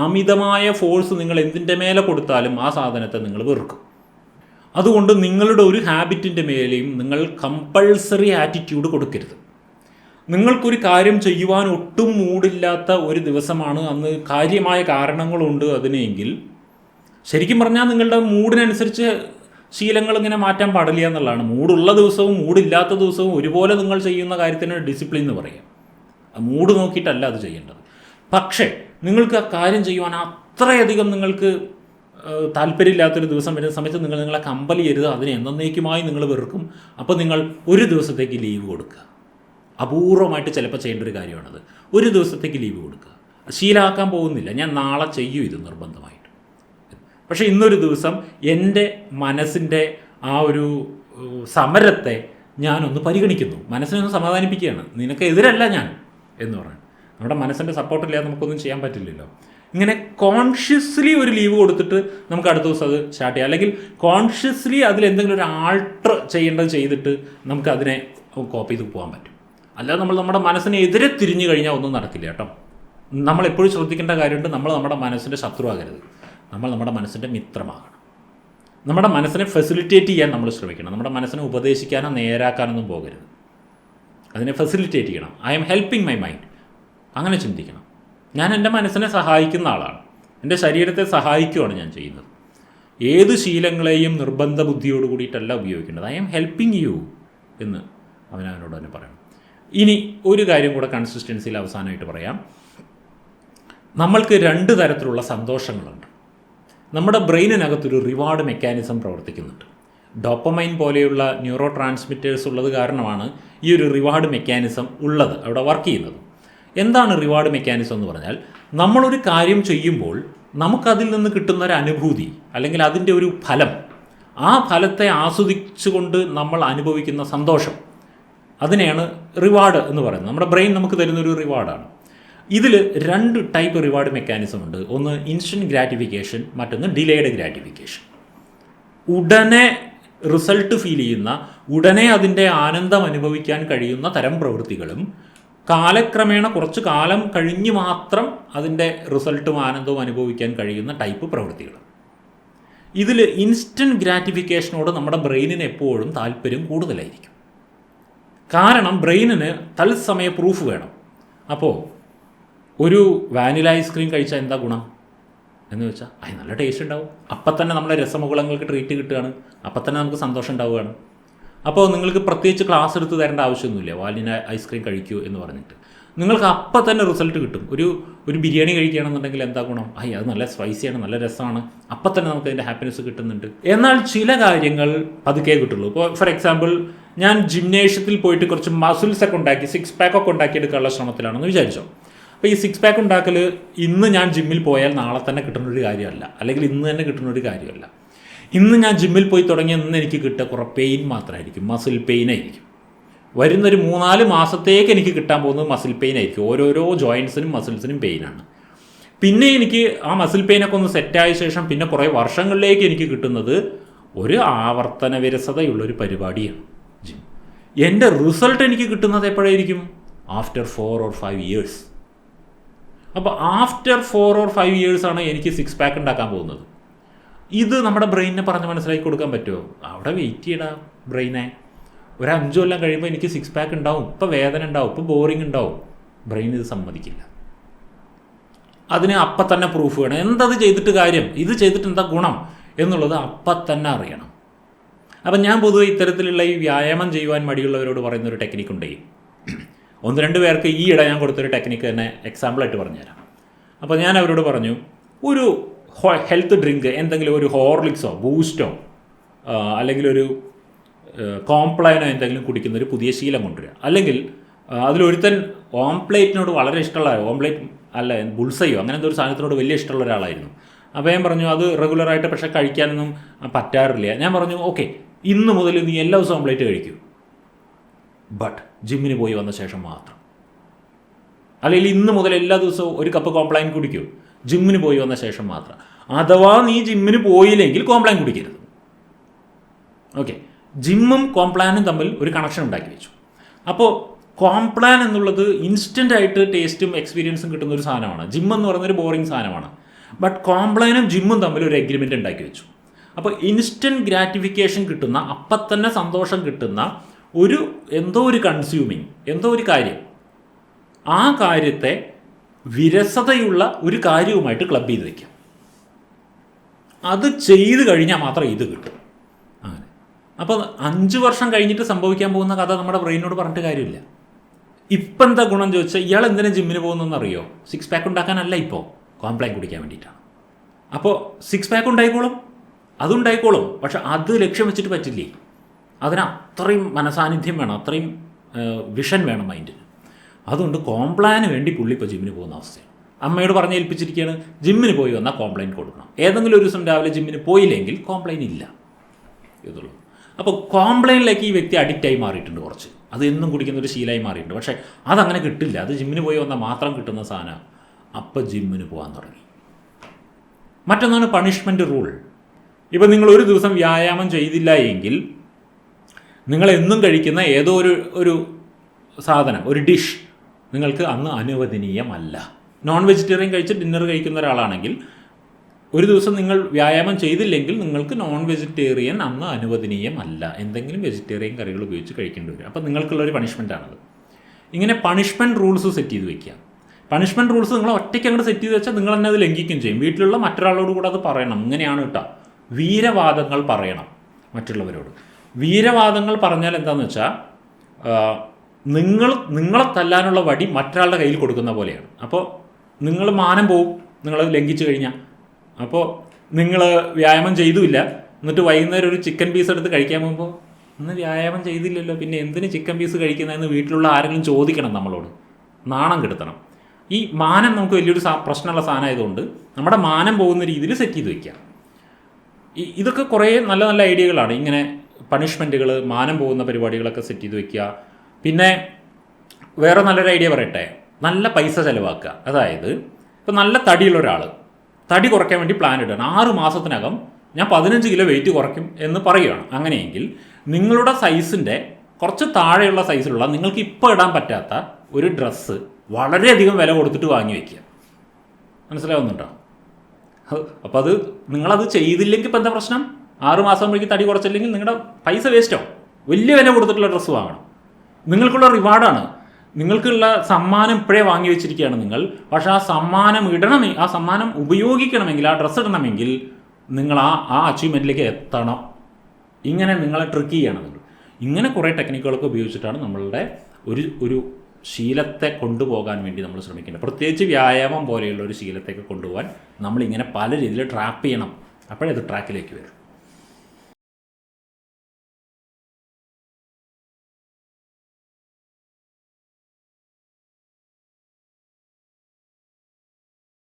അമിതമായ ഫോഴ്സ് നിങ്ങൾ എന്തിന്റെ മേലെ കൊടുത്താലും ആ സാധനത്തെ നിങ്ങൾ വെറുക്കും. അതുകൊണ്ട് നിങ്ങളുടെ ഒരു ഹാബിറ്റിന്റെ മേലെയും നിങ്ങൾ കമ്പൾസറി ആറ്റിറ്റ്യൂഡ് കൊടുക്കരുത്. നിങ്ങൾക്കൊരു കാര്യം ചെയ്യുവാൻ ഒട്ടും മൂടില്ലാത്ത ഒരു ദിവസമാണ്. അന്ന് കാര്യമായ കാരണങ്ങളുണ്ട് അതിനെങ്കിൽ. ശരിക്കും പറഞ്ഞാൽ നിങ്ങളുടെ മൂഡിനനുസരിച്ച് ശീലങ്ങൾ ഇങ്ങനെ മാറ്റാൻ പാടില്ല എന്നുള്ളതാണ്. മൂടുള്ള ദിവസവും മൂടില്ലാത്ത ദിവസവും ഒരുപോലെ നിങ്ങൾ ചെയ്യുന്ന കാര്യത്തിന് ഡിസിപ്ലിൻ എന്ന് പറയാം. മൂഡ് നോക്കിയിട്ടല്ല അത് ചെയ്യേണ്ടത്. പക്ഷേ നിങ്ങൾക്ക് ആ കാര്യം ചെയ്യുവാൻ അത്രയധികം നിങ്ങൾക്ക് താല്പര്യമില്ലാത്തൊരു ദിവസം വരുന്ന സമയത്ത് നിങ്ങൾ നിങ്ങളെ കമ്പലി ചെയ്യരുത് അതിനെ എന്നേക്കുമായി നിങ്ങൾ വെറുക്കും. അപ്പോൾ നിങ്ങൾ ഒരു ദിവസത്തേക്ക് ലീവ് കൊടുക്കുക. അപൂർവമായിട്ട് ചിലപ്പോൾ ചെയ്യേണ്ട ഒരു കാര്യമാണത്. ഒരു ദിവസത്തേക്ക് ലീവ് കൊടുക്കുക. ശീലമാക്കാൻ പോകുന്നില്ല. ഞാൻ നാളെ ചെയ്യും ഇത് നിർബന്ധമായിട്ട്. പക്ഷേ ഇന്നൊരു ദിവസം എന്റെ മനസ്സിന്റെ ആ ഒരു സമരത്തെ ഞാനൊന്ന് പരിഗണിക്കുന്നു. മനസ്സിനെ ഒന്ന് സമാധാനിപ്പിക്കുകയാണ്. നിനക്ക് എതിരല്ല ഞാൻ എന്ന് പറഞ്ഞു നമ്മുടെ മനസ്സിന്റെ സപ്പോർട്ടില്ലാതെ നമുക്കൊന്നും ചെയ്യാൻ പറ്റില്ലല്ലോ. ഇങ്ങനെ കോൺഷ്യസ്ലി ഒരു ലീവ് കൊടുത്തിട്ട് നമുക്ക് അടുത്ത ദിവസം അത് സ്റ്റാർട്ട് ചെയ്യാം. അല്ലെങ്കിൽ കോൺഷ്യസ്ലി അതിൽ എന്തെങ്കിലും ഒരു ആൾട്ടർ ചെയ്യേണ്ടത് ചെയ്തിട്ട് നമുക്ക് അതിനെ കോപ്പി ചെയ്ത് പോകാൻ പറ്റും. അല്ലാതെ നമ്മൾ നമ്മുടെ മനസ്സിനെ എതിരെ തിരിഞ്ഞു കഴിഞ്ഞാൽ ഒന്നും നടക്കില്ല കേട്ടോ. നമ്മൾ എപ്പോഴും ശ്രദ്ധിക്കേണ്ട കാര്യമുണ്ട്. നമ്മൾ നമ്മുടെ മനസ്സിന്റെ ശത്രുവാകരുത്. നമ്മൾ നമ്മുടെ മനസ്സിന്റെ മിത്രമാകണം. നമ്മുടെ മനസ്സിനെ ഫെസിലിറ്റേറ്റ് ചെയ്യാൻ നമ്മൾ ശ്രമിക്കണം. നമ്മുടെ മനസ്സിനെ ഉപദേശിക്കാനോ നേരാക്കാനൊന്നും പോകരുത്. അതിനെ ഫെസിലിറ്റേറ്റ് ചെയ്യണം. I am helping my mind അങ്ങനെ ചിന്തിക്കണം. ഞാൻ എന്റെ മനസ്സിനെ സഹായിക്കുന്ന ആളാണ്. എന്റെ ശരീരത്തെ സഹായിക്കുകയാണ് ഞാൻ ചെയ്യുന്നത്. ഏത് ശീലങ്ങളെയും നിർബന്ധ ബുദ്ധിയോട് കൂടിയിട്ടല്ല ഉപയോഗിക്കേണ്ടത്. ഐ എം ഹെൽപ്പിംഗ് യു എന്ന് അവനവനോട് തന്നെ പറയണം. ഇനി ഒരു കാര്യം കൂടെ കൺസിസ്റ്റൻസിയിൽ അവസാനമായിട്ട് പറയാം. നമ്മൾക്ക് രണ്ട് തരത്തിലുള്ള സന്തോഷങ്ങളുണ്ട്. നമ്മുടെ ബ്രെയിനിനകത്തൊരു റിവാർഡ് മെക്കാനിസം പ്രവർത്തിക്കുന്നുണ്ട്. ഡോപ്പമൈൻ പോലെയുള്ള ന്യൂറോ ട്രാൻസ്മിറ്റേഴ്സ് ഉള്ളത് കാരണമാണ് ഈ ഒരു റിവാർഡ് മെക്കാനിസം ഉള്ളത് അവിടെ വർക്ക് ചെയ്യുന്നത്. എന്താണ് റിവാർഡ് മെക്കാനിസം എന്ന് പറഞ്ഞാൽ നമ്മളൊരു കാര്യം ചെയ്യുമ്പോൾ നമുക്കതിൽ നിന്ന് കിട്ടുന്ന ഒരു അനുഭൂതി അല്ലെങ്കിൽ അതിന്റെ ഒരു ഫലം ആ ഫലത്തെ ആസ്വദിച്ചുകൊണ്ട് നമ്മൾ അനുഭവിക്കുന്ന സന്തോഷം അതിനെയാണ് റിവാർഡ് എന്ന് പറയുന്നത്. നമ്മുടെ ബ്രെയിൻ നമുക്ക് തരുന്നൊരു റിവാർഡാണ് ഇതിൽ രണ്ട് ടൈപ്പ് റിവാർഡ് മെക്കാനിസം ഉണ്ട്. ഒന്ന് ഇൻസ്റ്റന്റ് ഗ്രാറ്റിഫിക്കേഷൻ മറ്റൊന്ന് ഡിലേഡ് ഗ്രാറ്റിഫിക്കേഷൻ ഉടനെ റിസൾട്ട് ഫീൽ ചെയ്യുന്ന ഉടനെ അതിന്റെ ആനന്ദം അനുഭവിക്കാൻ കഴിയുന്ന തരം പ്രവൃത്തികളും കാലക്രമേണ കുറച്ച് കാലം കഴിഞ്ഞ് മാത്രം അതിന്റെ റിസൾട്ടും ആനന്ദവും അനുഭവിക്കാൻ കഴിയുന്ന ടൈപ്പ് പ്രവൃത്തികൾ. ഇതിൽ ഇൻസ്റ്റന്റ് ഗ്രാറ്റിഫിക്കേഷനോട് നമ്മുടെ ബ്രെയിനിന് എപ്പോഴും താല്പര്യം കൂടുതലായിരിക്കും. കാരണം ബ്രെയിനിന് തത്സമയ പ്രൂഫ് വേണം. അപ്പോൾ ഒരു വാനില ഐസ്ക്രീം കഴിച്ചാൽ എന്താ ഗുണം? എന്ന് വെച്ചാൽ അത് നല്ല ടേസ്റ്റ് ഉണ്ടാവും. അപ്പം തന്നെ നമ്മളെ രസമുകുളങ്ങൾക്ക് ട്രീറ്റ് കിട്ടുകയാണ്. അപ്പം തന്നെ നമുക്ക് സന്തോഷം ഉണ്ടാവുകയാണ്. അപ്പോൾ നിങ്ങൾക്ക് പ്രത്യേകിച്ച് ക്ലാസ് എടുത്ത് തരേണ്ട ആവശ്യമൊന്നുമില്ല. വാലിന് ഐസ്ക്രീം കഴിക്കൂ എന്ന് പറഞ്ഞിട്ട്. നിങ്ങൾക്ക് അപ്പം തന്നെ റിസൾട്ട് കിട്ടും. ഒരു ഒരു ബിരിയാണി കഴിക്കുകയാണെന്നുണ്ടെങ്കിൽ എന്താ ഗുണം? അയ്യ അത് നല്ല സ്പൈസിയാണ് നല്ല രസമാണ്. അപ്പം തന്നെ നമുക്ക് അതിന്റെ ഹാപ്പിനെസ് കിട്ടുന്നുണ്ട്. എന്നാൽ ചില കാര്യങ്ങൾ പതുക്കെ കിട്ടുള്ളൂ. ഇപ്പോൾ ഫോർ എക്സാമ്പിൾ ഞാൻ ജിംനേഷ്യത്തിൽ പോയിട്ട് കുറച്ച് മസിൽസ് ഒക്കെ ഉണ്ടാക്കി സിക്സ് പാക്ക് ഒക്കെ ഉണ്ടാക്കിയെടുക്കാനുള്ള ശ്രമത്തിലാണെന്ന് വിചാരിച്ചോ. അപ്പോൾ ഈ സിക്സ് പാക്ക് ഉണ്ടാക്കൽ ഇന്ന് ഞാൻ ജിമ്മിൽ പോയാൽ നാളെ തന്നെ കിട്ടുന്ന ഒരു കാര്യമല്ല. അല്ലെങ്കിൽ ഇന്ന് തന്നെ കിട്ടുന്ന ഒരു കാര്യമല്ല. ഇന്ന് ഞാൻ ജിമ്മിൽ പോയി തുടങ്ങിയ ഇന്ന് എനിക്ക് കിട്ടുക കുറേ പെയിൻ മാത്രമായിരിക്കും മസിൽ പെയിൻ ആയിരിക്കും. വരുന്നൊരു മൂന്നാൽ മാസത്തേക്ക് എനിക്ക് കിട്ടാൻ പോകുന്നത് മസിൽ പെയിൻ ആയിരിക്കും. ഓരോരോ ജോയിൻസിനും മസിൽസിനും പെയിനാണ് പിന്നെ എനിക്ക് ആ മസിൽ പെയിനൊക്കെ ഒന്ന് സെറ്റായ ശേഷം പിന്നെ കുറേ വർഷങ്ങളിലേക്ക് എനിക്ക് കിട്ടുന്നത് ഒരു ആവർത്തന വിരസതയുള്ളൊരു പരിപാടിയാണ് ജിം എന്റെ റിസൾട്ട് എനിക്ക് കിട്ടുന്നത് എപ്പോഴായിരിക്കും? After four or five years അപ്പോൾ after four or five years ആണ് എനിക്ക് സിക്സ് പാക്ക് ഉണ്ടാക്കാൻ പോകുന്നത്. ഇത് നമ്മുടെ ബ്രെയിനിനെ പറഞ്ഞ് മനസ്സിലാക്കി കൊടുക്കാൻ പറ്റുമോ? അവിടെ വെയിറ്റ് ചെയ്യടാ ബ്രെയിനെ. ഒരു അഞ്ചു കൊല്ലം കഴിയുമ്പോൾ എനിക്ക് സിക്സ് പാക്ക് ഉണ്ടാവും. ഇപ്പോൾ വേദന ഉണ്ടാവും. ഇപ്പോൾ ബോറിംഗ് ഉണ്ടാവും. ബ്രെയിൻ ഇത് സമ്മതിക്കില്ല. അതിന് അപ്പം തന്നെ പ്രൂഫ് വേണം. എന്തത് ചെയ്തിട്ട് കാര്യം? ഇത് ചെയ്തിട്ട് എന്താ ഗുണം? എന്നുള്ളത് അപ്പം തന്നെ അറിയണം. അപ്പം ഞാൻ പൊതുവെ ഇത്തരത്തിലുള്ള ഈ വ്യായാമം ചെയ്യുവാൻ മടിയുള്ളവരോട് പറയുന്ന ഒരു ടെക്നിക്ക് ഉണ്ട്. ഒന്ന് രണ്ട് പേർക്ക് ഈ ഇട ഞാൻ കൊടുത്തൊരു ടെക്നിക്ക് തന്നെ എക്സാമ്പിളായിട്ട് പറഞ്ഞുതരാം. അപ്പോൾ ഞാൻ അവരോട് പറഞ്ഞു ഒരു ഹെൽത്ത് ഡ്രിങ്ക് എന്തെങ്കിലും ഒരു ഹോർലിക്സോ ബൂസ്റ്റോ അല്ലെങ്കിൽ ഒരു കോംപ്ലൈനോ എന്തെങ്കിലും കുടിക്കുന്ന ഒരു പുതിയ ശീലം കൊണ്ടുവരിക. അല്ലെങ്കിൽ അതിലൊരുത്തൻ ഓംപ്ലേറ്റിനോട് വളരെ ഇഷ്ടമുള്ള ഓംപ്ലേറ്റ് അല്ല ബുൾസയോ അങ്ങനെ എന്തോ ഒരു സാധനത്തിനോട് വലിയ ഇഷ്ടമുള്ള ഒരാളായിരുന്നു. അപ്പോൾ ഞാൻ പറഞ്ഞു അത് റെഗുലറായിട്ട് പക്ഷേ കഴിക്കാനൊന്നും പറ്റാറില്ല. ഞാൻ പറഞ്ഞു ഓക്കെ ഇന്ന് മുതൽ നീ എല്ലാ ദിവസവും ഓംപ്ലേറ്റ് കഴിക്കൂ. ബട്ട് ജിമ്മിന് പോയി വന്ന ശേഷം മാത്രം. അല്ലെങ്കിൽ ഇന്ന് മുതൽ എല്ലാ ദിവസവും ഒരു കപ്പ് കോംപ്ലൈൻ കുടിക്കൂ. ജിമ്മിന് പോയി വന്ന ശേഷം മാത്രം. അഥവാ നീ ജിമ്മിന് പോയില്ലെങ്കിൽ കോംപ്ലാൻ കുടിക്കരുത്. ഓക്കെ ജിമ്മും കോംപ്ലാനും തമ്മിൽ ഒരു കണക്ഷൻ ഉണ്ടാക്കി വെച്ചു. അപ്പോൾ കോംപ്ലാൻ എന്നുള്ളത് ഇൻസ്റ്റന്റ് ആയിട്ട് ടേസ്റ്റും എക്സ്പീരിയൻസും കിട്ടുന്ന ഒരു സാധനമാണ്. ജിം എന്ന് പറയുന്നൊരു ബോറിംഗ് സാധനമാണ്. ബട്ട് കോംപ്ലാനും ജിമ്മും തമ്മിൽ ഒരു എഗ്രിമെന്റ് ഉണ്ടാക്കി വെച്ചു. അപ്പോൾ ഇൻസ്റ്റന്റ് ഗ്രാറ്റിഫിക്കേഷൻ കിട്ടുന്ന അപ്പം തന്നെ സന്തോഷം കിട്ടുന്ന ഒരു എന്തോ ഒരു കൺസ്യൂമിങ് എന്തോ ഒരു കാര്യം ആ കാര്യത്തെ വിരസതയുള്ള ഒരു കാര്യവുമായിട്ട് ക്ലബ് ചെയ്ത് വയ്ക്കാം അത് ചെയ്ത് കഴിഞ്ഞാൽ മാത്രം ഇത് കിട്ടും. അങ്ങനെ. അപ്പോൾ അഞ്ച് വർഷം കഴിഞ്ഞിട്ട് സംഭവിക്കാൻ പോകുന്ന കഥ നമ്മുടെ ബ്രെയിനോട് പറഞ്ഞിട്ട് കാര്യമില്ല. ഇപ്പം എന്താ ഗുണം ചോദിച്ചാൽ ഇയാൾ എന്തിനാ ജിമ്മിന് പോകുന്നതെന്ന് അറിയോ സിക്സ് പാക്ക് ഉണ്ടാക്കാനല്ല ഇപ്പോൾ കോംപ്ലൈൻ കുടിക്കാൻ വേണ്ടിയിട്ടാണ്. അപ്പോൾ സിക്സ് പാക്ക് ഉണ്ടായിക്കോളും അതുണ്ടായിക്കോളും പക്ഷെ അത് ലക്ഷ്യം വെച്ചിട്ട് പറ്റില്ലേ? അതിന് അത്രയും മനസാന്നിധ്യം വേണം അത്രയും വിഷൻ വേണം മൈൻഡിന് അതുകൊണ്ട് കോംപ്ലാന് വേണ്ടി പുള്ളി ഇപ്പോൾ ജിമ്മിന് പോകുന്ന അവസ്ഥയാണ്. അമ്മയോട് പറഞ്ഞ് ഏൽപ്പിച്ചിരിക്കുകയാണ് ജിമ്മിന് പോയി വന്നാൽ കോംപ്ലൈന്റ് കൊടുക്കണം. ഏതെങ്കിലും ഒരു ദിവസം രാവിലെ ജിമ്മിന് പോയില്ലെങ്കിൽ കോംപ്ലൈന്റ് ഇല്ല ഇതുള്ളൂ അപ്പോൾ കോംപ്ലൈനിലേക്ക് ഈ വ്യക്തി അഡിക്റ്റായി മാറിയിട്ടുണ്ട് കുറച്ച്. അത് എന്നും കുടിക്കുന്ന ഒരു ശീലമായി മാറിയിട്ടുണ്ട്. പക്ഷേ അതങ്ങനെ കിട്ടില്ല. അത് ജിമ്മിന് പോയി വന്നാൽ മാത്രം കിട്ടുന്ന സാധനം അപ്പം ജിമ്മിന് പോകാൻ തുടങ്ങി. മറ്റൊന്നാണ് പണിഷ്മെന്റ് റൂൾ ഇപ്പം നിങ്ങൾ ഒരു ദിവസം വ്യായാമം ചെയ്തില്ല എങ്കിൽ നിങ്ങൾ എന്നും കഴിക്കുന്ന ഏതോ ഒരു ഒരു സാധനം ഒരു ഡിഷ് നിങ്ങൾക്ക് അന്ന് അനുവദനീയമല്ല. നോൺ വെജിറ്റേറിയൻ കഴിച്ച് ഡിന്നർ കഴിക്കുന്ന ഒരാളാണെങ്കിൽ ഒരു ദിവസം നിങ്ങൾ വ്യായാമം ചെയ്തില്ലെങ്കിൽ നിങ്ങൾക്ക് നോൺ വെജിറ്റേറിയൻ അന്ന് അനുവദനീയമല്ല. എന്തെങ്കിലും വെജിറ്റേറിയൻ കറികൾ ഉപയോഗിച്ച് കഴിക്കേണ്ടി വരും. അപ്പോൾ നിങ്ങൾക്കുള്ള ഒരു പണിഷ്മെന്റാണത് ഇങ്ങനെ പണിഷ്മെന്റ് റൂൾസ് സെറ്റ് ചെയ്ത് വെക്കുക. പണിഷ്മെന്റ് റൂൾസ് നിങ്ങൾ ഒറ്റയ്ക്ക് അങ്ങോട്ട് സെറ്റ് ചെയ്ത് വെച്ചാൽ നിങ്ങൾ തന്നെ അത് ലംഘിക്കുകയും ചെയ്യും. വീട്ടിലുള്ള മറ്റൊരാളോട് കൂടെ അത് പറയണം. ഇങ്ങനെയാണ് കേട്ടോ വീരവാദങ്ങൾ പറയണം മറ്റുള്ളവരോട്. വീരവാദങ്ങൾ പറഞ്ഞാൽ എന്താണെന്ന് വെച്ചാൽ നിങ്ങൾ നിങ്ങളെ തല്ലാനുള്ള വടി മറ്റൊരാളുടെ കയ്യിൽ കൊടുക്കുന്ന പോലെയാണ്. അപ്പോൾ നിങ്ങൾ മാനം പോവും. നിങ്ങളത് ലംഘിച്ചു കഴിഞ്ഞാൽ അപ്പോൾ നിങ്ങൾ വ്യായാമം ചെയ്തുമില്ല. എന്നിട്ട് വൈകുന്നേരം ഒരു ചിക്കൻ പീസ് എടുത്ത് കഴിക്കാൻ പോകുമ്പോൾ ഇന്ന് വ്യായാമം ചെയ്തില്ലല്ലോ. പിന്നെ എന്തിന് ചിക്കൻ പീസ് കഴിക്കുന്നതെന്ന് വീട്ടിലുള്ള ആരെങ്കിലും ചോദിക്കണം നമ്മളോട്. നാണം കെടുത്തണം. ഈ മാനം നമുക്ക് വലിയൊരു പ്രശ്നമുള്ള സാധനമായതുകൊണ്ട് നമ്മുടെ മാനം പോകുന്ന രീതിയിൽ സെറ്റ് ചെയ്ത് വയ്ക്കുക ഇതൊക്കെ കുറേ നല്ല നല്ല ഐഡിയകളാണ്. ഇങ്ങനെ പണിഷ്മെന്റുകൾ മാനം പോകുന്ന പരിപാടികളൊക്കെ സെറ്റ് ചെയ്ത് വയ്ക്കുക പിന്നെ വേറെ നല്ലൊരു ഐഡിയ പറയട്ടെ. നല്ല പൈസ ചിലവാക്കുക. അതായത് ഇപ്പം നല്ല തടിയുള്ള ഒരാൾ തടി കുറയ്ക്കാൻ വേണ്ടി പ്ലാൻ ഇടുകയാണ്. ആറ് മാസത്തിനകം ഞാൻ പതിനഞ്ച് കിലോ വെയിറ്റ് കുറയ്ക്കും എന്ന് പറയുകയാണ്. അങ്ങനെയെങ്കിൽ നിങ്ങളുടെ സൈസിന്റെ കുറച്ച് താഴെയുള്ള സൈസിലുള്ള നിങ്ങൾക്ക് ഇപ്പോൾ ഇടാൻ പറ്റാത്ത ഒരു ഡ്രസ്സ് വളരെയധികം വില കൊടുത്തിട്ട് വാങ്ങി വയ്ക്കുക മനസ്സിലാവുന്നുണ്ടോ? അപ്പോൾ അത് നിങ്ങളത് ചെയ്തില്ലെങ്കിൽ ഇപ്പം എന്താ പ്രശ്നം? ആറ് മാസം വഴിക്ക് തടി കുറച്ചില്ലെങ്കിൽ നിങ്ങളുടെ പൈസ വേസ്റ്റോ വലിയ വില കൊടുത്തിട്ടുള്ള ഡ്രസ്സ് വാങ്ങണം. നിങ്ങൾക്കുള്ള റിവാർഡാണ് നിങ്ങൾക്കുള്ള സമ്മാനം ഇപ്പോഴേ വാങ്ങി വെച്ചിരിക്കുകയാണ് നിങ്ങൾ. പക്ഷെ ആ സമ്മാനം ഇടണമെങ്കിൽ ആ സമ്മാനം ഉപയോഗിക്കണമെങ്കിൽ ആ ഡ്രസ്സ് ഇടണമെങ്കിൽ നിങ്ങൾ ആ ആ അച്ചീവ്മെന്റിലേക്ക് എത്തണം. ഇങ്ങനെ നിങ്ങളെ ട്രിക്ക് ചെയ്യണം ഇങ്ങനെ കുറേ ടെക്നിക്കുകളൊക്കെ ഉപയോഗിച്ചിട്ടാണ് നമ്മളുടെ ഒരു ഒരു ശീലത്തെ കൊണ്ടുപോകാൻ വേണ്ടി നമ്മൾ ശ്രമിക്കേണ്ടത്. പ്രത്യേകിച്ച് വ്യായാമം പോലെയുള്ള ഒരു ശീലത്തേക്ക് കൊണ്ടുപോകാൻ നമ്മളിങ്ങനെ പല രീതിയിൽ ട്രാപ്പ് ചെയ്യണം. അപ്പോഴേ അത് ട്രാക്കിലേക്ക് വരും.